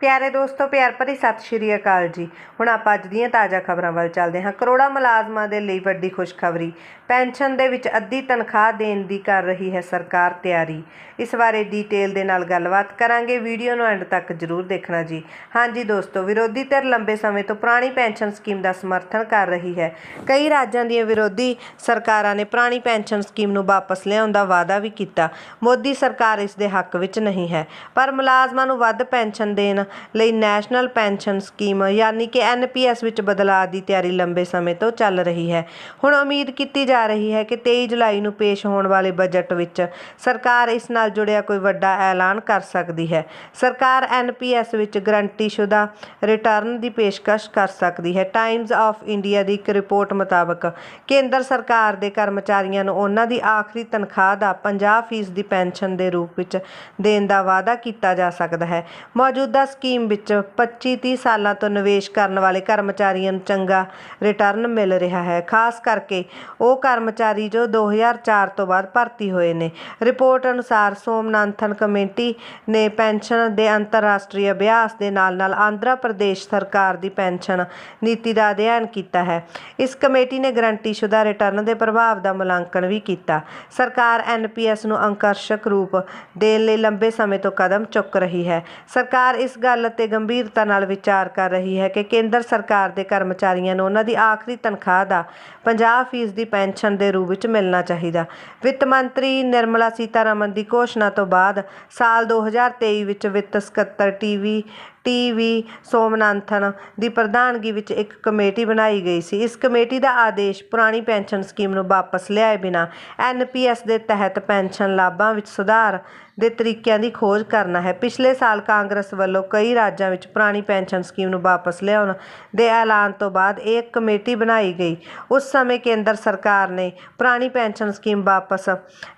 ਪਿਆਰੇ ਦੋਸਤੋ, ਪਿਆਰ ਭਰੀ ਸਤਿ ਸ਼੍ਰੀ ਅਕਾਲ ਜੀ। ਹੁਣ ਆਪਾਂ ਅੱਜ ਦੀਆਂ ਤਾਜ਼ਾ ਖਬਰਾਂ ਵੱਲ ਚੱਲਦੇ ਹਾਂ। ਕਰੋੜਾਂ ਮੁਲਾਜ਼ਮਾਂ ਦੇ ਲਈ ਵੱਡੀ ਖੁਸ਼ਖਬਰੀ। ਪੈਨਸ਼ਨ ਦੇ ਵਿੱਚ ਅੱਧੀ ਤਨਖਾਹ ਦੇਣ ਦੀ ਕਰ ਰਹੀ ਹੈ ਸਰਕਾਰ ਤਿਆਰੀ। ਇਸ ਬਾਰੇ ਡੀਟੇਲ ਦੇ ਨਾਲ ਗੱਲਬਾਤ ਕਰਾਂਗੇ। ਵੀਡੀਓ ਨੂੰ ਐਂਡ ਤੱਕ ਜ਼ਰੂਰ ਦੇਖਣਾ ਜੀ। ਹਾਂਜੀ ਦੋਸਤੋ, ਵਿਰੋਧੀ ਧਿਰ ਲੰਬੇ ਸਮੇਂ ਤੋਂ ਪੁਰਾਣੀ ਪੈਨਸ਼ਨ ਸਕੀਮ ਦਾ ਸਮਰਥਨ ਕਰ ਰਹੀ ਹੈ। ਕਈ ਰਾਜਾਂ ਦੀਆਂ ਵਿਰੋਧੀ ਸਰਕਾਰਾਂ ਨੇ ਪੁਰਾਣੀ ਪੈਨਸ਼ਨ ਸਕੀਮ ਨੂੰ ਵਾਪਸ ਲਿਆਉਣ ਦਾ ਵਾਅਦਾ ਵੀ ਕੀਤਾ। ਮੋਦੀ ਸਰਕਾਰ ਇਸ ਦੇ ਹੱਕ ਵਿੱਚ ਨਹੀਂ ਹੈ। ਪਰ ਮੁਲਾਜ਼ਮਾਂ ਨੂੰ ਵੱਧ ਪੈਨਸ਼ਨ ਦੇਣ ਲਈ ਨੈਸ਼ਨਲ ਪੈਨਸ਼ਨ ਸਕੀਮ, ਯਾਨੀ ਕਿ ਐਨਪੀਐਸ ਵਿੱਚ ਬਦਲਾਅ ਦੀ ਤਿਆਰੀ ਲੰਬੇ ਸਮੇਂ ਤੋਂ ਚੱਲ ਰਹੀ ਹੈ। ਹੁਣ ਉਮੀਦ ਕੀਤੀ ਜਾ ਰਹੀ ਹੈ ਕਿ 23 ਜੁਲਾਈ ਨੂੰ ਪੇਸ਼ ਹੋਣ ਵਾਲੇ ਬਜਟ ਵਿੱਚ ਸਰਕਾਰ ਇਸ ਨਾਲ ਜੁੜਿਆ ਕੋਈ ਵੱਡਾ ਐਲਾਨ ਕਰ ਸਕਦੀ ਹੈ। ਸਰਕਾਰ ਐਨਪੀਐਸ ਵਿੱਚ ਗਰੰਟੀਸ਼ੁਦਾ ਰਿਟਰਨ ਦੀ ਪੇਸ਼ਕਸ਼ ਕਰ ਸਕਦੀ ਹੈ। ਟਾਈਮਜ਼ ਆਫ ਇੰਡੀਆ ਦੀ ਇੱਕ ਰਿਪੋਰਟ ਮੁਤਾਬਕ ਕੇਂਦਰ ਸਰਕਾਰ ਦੇ ਕਰਮਚਾਰੀਆਂ ਨੂੰ ਉਹਨਾਂ ਦੀ ਆਖਰੀ ਤਨਖਾਹ ਦਾ 50% ਦੀ ਪੈਨਸ਼ਨ ਦੇ ਰੂਪ ਵਿੱਚ ਦੇਣ ਦਾ ਵਾਅਦਾ ਕੀਤਾ ਜਾ ਸਕਦਾ ਹੈ। ਮੌਜੂਦਾ ਸਕੀਮ ਵਿੱਚ 25-30 ਸਾਲਾਂ ਤੋਂ ਨਿਵੇਸ਼ ਕਰਨ ਵਾਲੇ ਕਰਮਚਾਰੀਆਂ ਨੂੰ ਚੰਗਾ ਰਿਟਰਨ ਮਿਲ ਰਿਹਾ ਹੈ। ਖਾਸ ਕਰਕੇ ਉਹ ਕਰਮਚਾਰੀ ਜੋ 2004 ਤੋਂ ਬਾਅਦ ਭਰਤੀ ਹੋਏ ਨੇ। ਰਿਪੋਰਟ ਅਨੁਸਾਰ ਸੋਮਨਾਥਨ ਕਮੇਟੀ ਨੇ ਪੈਨਸ਼ਨ ਦੇ ਅੰਤਰਰਾਸ਼ਟਰੀ ਅਭਿਆਸ ਦੇ ਨਾਲ-ਨਾਲ ਆਂਧਰਾ ਪ੍ਰਦੇਸ਼ ਸਰਕਾਰ ਦੀ ਪੈਨਸ਼ਨ ਨੀਤੀ ਦਾ ਅਧਿਐਨ ਕੀਤਾ ਹੈ। ਇਸ ਕਮੇਟੀ ਨੇ ਗਰੰਟੀਸ਼ੁਦਾ ਰਿਟਰਨ ਦੇ ਪ੍ਰਭਾਵ ਦਾ ਮੁਲਾਂਕਣ ਵੀ ਕੀਤਾ। ਸਰਕਾਰ ਐਨਪੀਐਸ ਨੂੰ ਆਕਰਸ਼ਕ ਰੂਪ ਦੇਣ ਲਈ ਲੰਬੇ ਸਮੇਂ ਤੋਂ ਕਦਮ ਚੁੱਕ ਰਹੀ ਹੈ। ਸਰਕਾਰ ਇਸ ਗੱਲ ਤੇ ਗੰਭੀਰਤਾ ਨਾਲ ਵਿਚਾਰ ਕਰ ਰਹੀ ਹੈ ਕਿ ਕੇਂਦਰ ਸਰਕਾਰ ਦੇ ਕਰਮਚਾਰੀਆਂ ਨੂੰ ਉਹਨਾਂ ਦੀ ਆਖਰੀ ਤਨਖਾਹ ਦਾ 50% ਦੀ ਪੈਨਸ਼ਨ ਦੇ ਰੂਪ ਵਿੱਚ ਮਿਲਣਾ ਚਾਹੀਦਾ। ਵਿੱਤ ਮੰਤਰੀ ਨਿਰਮਲਾ ਸੀਤਾਰਮਨ ਦੀ ਘੋਸ਼ਣਾ ਤੋਂ ਬਾਅਦ ਸਾਲ 2023 ਵਿੱਚ ਵਿੱਤ ਸਕੱਤਰ ਟੀਵੀ ਟੀਵੀ ਸੋਮਨਾਥਨ ਦੀ ਪ੍ਰਧਾਨਗੀ ਵਿੱਚ ਇੱਕ ਕਮੇਟੀ ਬਣਾਈ ਗਈ ਸੀ। ਇਸ ਕਮੇਟੀ ਦਾ ਆਦੇਸ਼ ਪੁਰਾਣੀ ਪੈਨਸ਼ਨ ਸਕੀਮ ਨੂੰ ਵਾਪਸ ਲਿਆਏ ਬਿਨਾਂ ਐਨਪੀਐਸ ਦੇ ਤਹਿਤ ਪੈਨਸ਼ਨ ਲਾਭਾਂ ਵਿੱਚ ਸੁਧਾਰ ਦੇ ਤਰੀਕਿਆਂ ਦੀ ਖੋਜ ਕਰਨਾ ਹੈ। ਪਿਛਲੇ ਸਾਲ ਕਾਂਗਰਸ ਵੱਲੋਂ ਕਈ ਰਾਜਾਂ ਵਿੱਚ ਪੁਰਾਣੀ ਪੈਨਸ਼ਨ ਸਕੀਮ ਨੂੰ ਵਾਪਸ ਲਿਆਉਣ ਦੇ ਐਲਾਨ ਤੋਂ ਬਾਅਦ ਇਹ ਕਮੇਟੀ ਬਣਾਈ ਗਈ। ਉਸ ਸਮੇਂ ਕੇਂਦਰ ਸਰਕਾਰ ਨੇ ਪੁਰਾਣੀ ਪੈਨਸ਼ਨ ਸਕੀਮ ਵਾਪਸ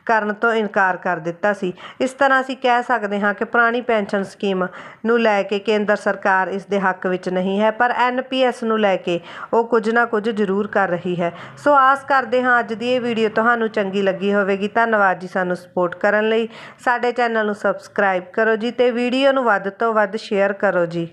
ਕਰਨ ਤੋਂ ਇਨਕਾਰ ਕਰ ਦਿੱਤਾ ਸੀ। ਇਸ ਤਰ੍ਹਾਂ ਅਸੀਂ ਕਹਿ ਸਕਦੇ ਹਾਂ ਕਿ ਪੁਰਾਣੀ ਪੈਨਸ਼ਨ ਸਕੀਮ ਨੂੰ ਲੈ ਕੇ ਕੇਂਦਰ ਸਰਕਾਰ ਇਸ ਦੇ ਹੱਕ ਵਿੱਚ ਨਹੀਂ ਹੈ, ਪਰ ਐਨਪੀਐਸ ਨੂੰ ਲੈ ਕੇ ਉਹ ਕੁਝ ਨਾ ਕੁਝ ਜ਼ਰੂਰ ਕਰ ਰਹੀ ਹੈ। ਸੋ ਆਸ ਕਰਦੇ ਹਾਂ ਅੱਜ ਦੀ ਇਹ ਵੀਡੀਓ ਤੁਹਾਨੂੰ ਚੰਗੀ ਲੱਗੀ ਹੋਵੇਗੀ। ਧੰਨਵਾਦ ਜੀ ਸਾਨੂੰ ਸਪੋਰਟ ਕਰਨ ਲਈ। ਸਾਡੇ ਚੈਨਲ ਨੂੰ ਸਬਸਕ੍ਰਾਈਬ ਕਰੋ ਜੀ ਤੇ ਵੀਡੀਓ ਨੂੰ ਵੱਧ ਤੋਂ ਵੱਧ ਸ਼ੇਅਰ ਕਰੋ ਜੀ।